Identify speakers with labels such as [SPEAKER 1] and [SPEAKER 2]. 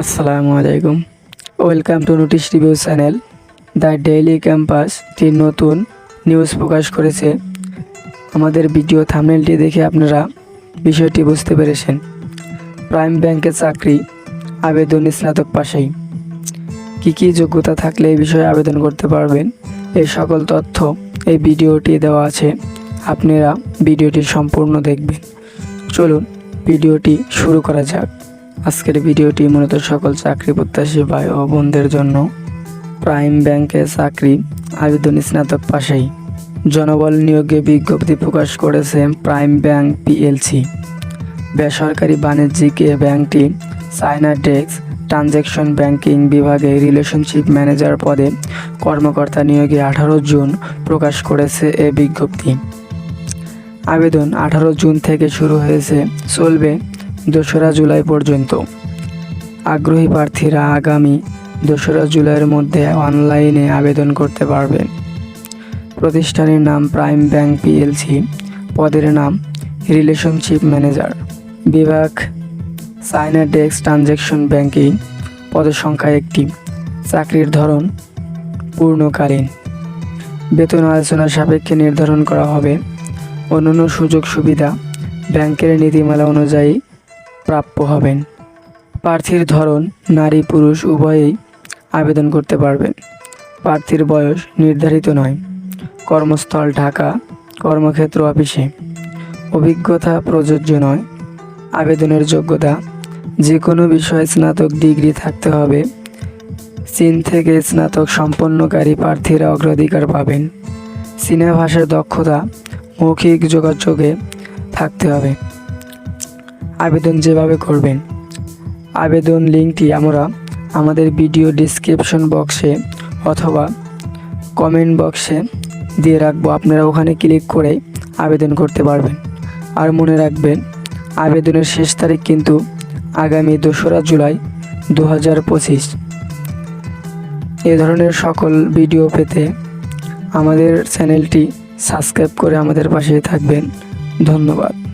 [SPEAKER 1] আসসালামু আলাইকুম। Welcome to notice review channel the daily campus ক্যাম্পাসটি নতুন নিউজ প্রকাশ করেছে। আমাদের ভিডিও থামনেলটি দেখে আপনারা বিষয়টি বুঝতে পেরেছেন। প্রাইম ব্যাংকে চাকরি, আবেদন স্নাতক পাশেই। কী কী যোগ্যতা থাকলে এই বিষয়ে আবেদন করতে পারবেন, এই সকল তথ্য এই ভিডিওটি দেওয়া আছে। আপনারা ভিডিওটি সম্পূর্ণ দেখবেন। চলুন ভিডিওটি শুরু করা যাক। আজকের ভিডিওটি মূলত সকল চাকরি প্রত্যাশী ভাই ও বোনদের জন্য। প্রাইম ব্যাংকে চাকরি, আবেদন স্নাতক পাশেই। জনবল নিয়োগে বিজ্ঞপ্তি প্রকাশ করেছে প্রাইম ব্যাংক পিএলসি। বেসরকারি বাণিজ্যিক এ ব্যাংকটি চায়না ডেস্ক ট্রানজ্যাকশন ব্যাংকিং বিভাগে রিলেশনশিপ ম্যানেজার পদে কর্মকর্তা নিয়োগে আঠারো জুন প্রকাশ করেছে এ বিজ্ঞপ্তি। আবেদন আঠারো জুন থেকে শুরু হয়েছে, চলবে দোসরা জুলাই পর্যন্ত। আগ্রহী প্রার্থীরা আগামী দোসরা জুলাইয়ের মধ্যে অনলাইনে আবেদন করতে পারবেন। প্রতিষ্ঠানের নাম প্রাইম ব্যাংক পিএলসি, পদের নাম রিলেশনশিপ ম্যানেজার। বিভাগ চায়না ডেস্ক ট্রানজ্যাকশন ব্যাংকিং, পদের সংখ্যা একটি। চাকরির ধরন পূর্ণকালীন। বেতন আলোচনা সাপেক্ষে নির্ধারণ করা হবে। অন্যান্য সুযোগ সুবিধা ব্যাংকের নীতিমালা অনুযায়ী প্রাপ্য হবেন। প্রার্থীর ধরন, নারী, পুরুষ, উভয়েই আবেদন করতে পারবেন। প্রার্থীর বয়স নির্ধারিত নয়। কর্মস্থল ঢাকা, কর্মক্ষেত্র অফিসে। অভিজ্ঞতা প্রযোজ্য নয়। আবেদনের যোগ্যতা যে কোনো বিষয়ে স্নাতক ডিগ্রি থাকতে হবে। চীন থেকে স্নাতক সম্পন্নকারী প্রার্থীরা অগ্রাধিকার পাবেন। চীনা দক্ষতা, মৌখিক যোগাযোগে থাকতে হবে। আবেদন যেভাবে করবেন। আবেদন লিঙ্কটি আমরা আমাদের ভিডিও ডিসক্রিপশন বক্সে অথবা কমেন্ট বক্সে দিয়ে রাখব। আপনারা ওখানে ক্লিক করে আবেদন করতে পারবেন। আর মনে রাখবেন, আবেদনের শেষ তারিখ কিন্তু আগামী দোসরা জুলাই দু হাজার পঁচিশ। এ ধরনের সকল ভিডিও পেতে আমাদের চ্যানেলটি সাবস্ক্রাইব করে আমাদের পাশে থাকবেন। ধন্যবাদ।